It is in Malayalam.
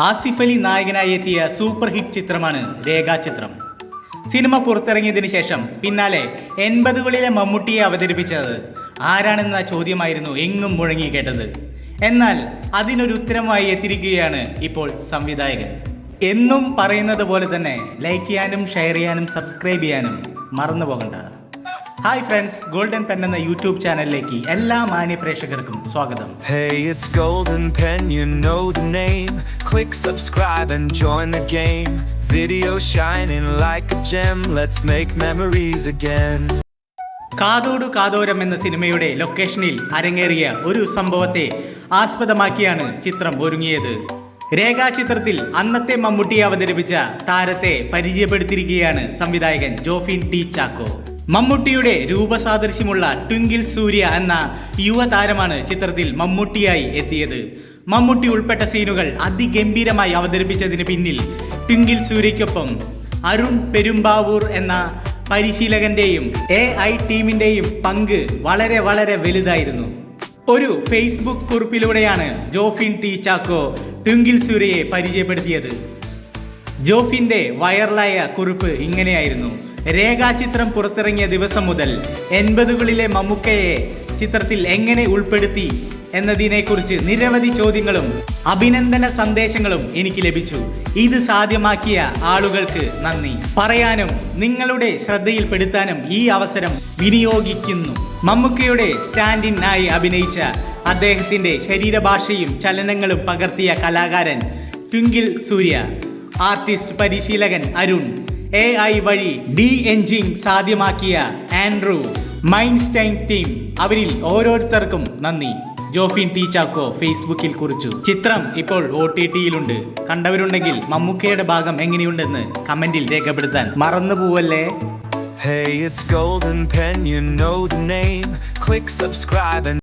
ആസിഫ് അലി നായകനായി എത്തിയ സൂപ്പർ ഹിറ്റ് ചിത്രമാണ് രേഖാചിത്രം സിനിമ പുറത്തിറങ്ങിയതിന് ശേഷം പിന്നാലെ എൺപതുകളിലെ മമ്മൂട്ടിയെ അവതരിപ്പിച്ചത് ആരാണെന്ന ചോദ്യമായിരുന്നു എങ്ങും മുഴങ്ങി കേട്ടത്. എന്നാൽ അതിനൊരു ഉത്തരമായി എത്തിയിരിക്കുകയാണ് ഇപ്പോൾ സംവിധായകൻ. എന്നും പറയുന്നത് പോലെ തന്നെ ലൈക്ക് ചെയ്യാനും ഷെയർ ചെയ്യാനും സബ്സ്ക്രൈബ് ചെയ്യാനും മറന്നു പോകണ്ട ഹായ് ഫ്രണ്ട്സ് ഗോൾഡൻ പെൻ എന്ന യൂട്യൂബ് ചാനലിലേക്ക് എല്ലാ മാന്യ പ്രേക്ഷകർക്കും സ്വാഗതം Hey, it's Golden Pen, you know the name. Click subscribe and join the game. Video shining like a gem, let's make memories again. കാതോടു കാതോരം എന്ന സിനിമയുടെ ലൊക്കേഷനിൽ അരങ്ങേറിയ ഒരു സംഭവത്തെ ആസ്പദമാക്കിയാണ് ചിത്രം ഒരുങ്ങിയത് രേഖാചിത്രത്തിൽ അന്നത്തെ മമ്മൂട്ടിയെ അവതരിപ്പിച്ച താരത്തെ പരിചയപ്പെടുത്തിയിരിക്കുകയാണ് സംവിധായകൻ ജോഫിൻ ടി ചാക്കോ മമ്മൂട്ടിയുടെ രൂപസാദൃശ്യമുള്ള ട്വിങ്കിൾ സൂര്യ എന്ന യുവതാരമാണ് ചിത്രത്തിൽ മമ്മൂട്ടിയായി എത്തിയത്. മമ്മൂട്ടി ഉൾപ്പെട്ട സീനുകൾ അതിഗംഭീരമായി അവതരിപ്പിച്ചതിന് പിന്നിൽ ട്വിങ്കിൾ സൂര്യയ്ക്കൊപ്പം അരുൺ പെരുമ്പാവൂർ എന്ന പരിശീലകന്റെയും എ ഐ ടീമിന്റെയും പങ്ക് വളരെ വളരെ വലുതായിരുന്നു. ഒരു ഫേസ്ബുക്ക് കുറിപ്പിലൂടെയാണ് ജോഫിൻ ടി ചാക്കോ ട്വിങ്കിൾ സൂര്യയെ പരിചയപ്പെടുത്തിയത്. ജോഫിന്റെ വൈറലായ കുറിപ്പ് ഇങ്ങനെയായിരുന്നു. രേഖാചിത്രം പുറത്തിറങ്ങിയ ദിവസം മുതൽ എൺപതുകളിലെ മമ്മൂക്കയെ ചിത്രത്തിൽ എങ്ങനെ ഉൾപ്പെടുത്തി എന്നതിനെക്കുറിച്ച് നിരവധി ചോദ്യങ്ങളും അഭിനന്ദന സന്ദേശങ്ങളും എനിക്ക് ലഭിച്ചു. ഇത് സാധ്യമാക്കിയ ആളുകൾക്ക് നന്ദി. പറയാനും നിങ്ങളുടെ ശ്രദ്ധയിൽപ്പെടുത്താനും ഈ അവസരം വിനിയോഗിക്കുന്നു. മമ്മൂക്കയുടെ സ്റ്റാൻഡിൻ ആയി അഭിനയിച്ച അദ്ദേഹത്തിന്റെ ശരീരഭാഷയും ചലനങ്ങളും പകർത്തിയ കലാകാരൻ ട്വിങ്കിൾ സൂര്യ ആർട്ടിസ്റ്റ് പരിശീലകൻ അരുൺ എ ഐ വഴി ഡി എൻജിങ് സാധ്യമാക്കിയ ആൻഡ്രൂ മൈൻസ്റ്റൈൻ ടീം. അവരിൽ ഓരോരുത്തർക്കും നന്ദി. ജോഫിൻ ടി ചാക്കോ ഫേസ്ബുക്കിൽ കുറിച്ചു. ചിത്രം ഇപ്പോൾ ഒ ടി ടിയിലുണ്ട് കണ്ടവരുണ്ടെങ്കിൽ മമ്മൂക്കയുടെ ഭാഗം എങ്ങനെയുണ്ടെന്ന് കമന്റിൽ രേഖപ്പെടുത്താൻ മറന്നുപോവല്ലേ Hey, it's Golden Pen, you know the name. Click subscribe and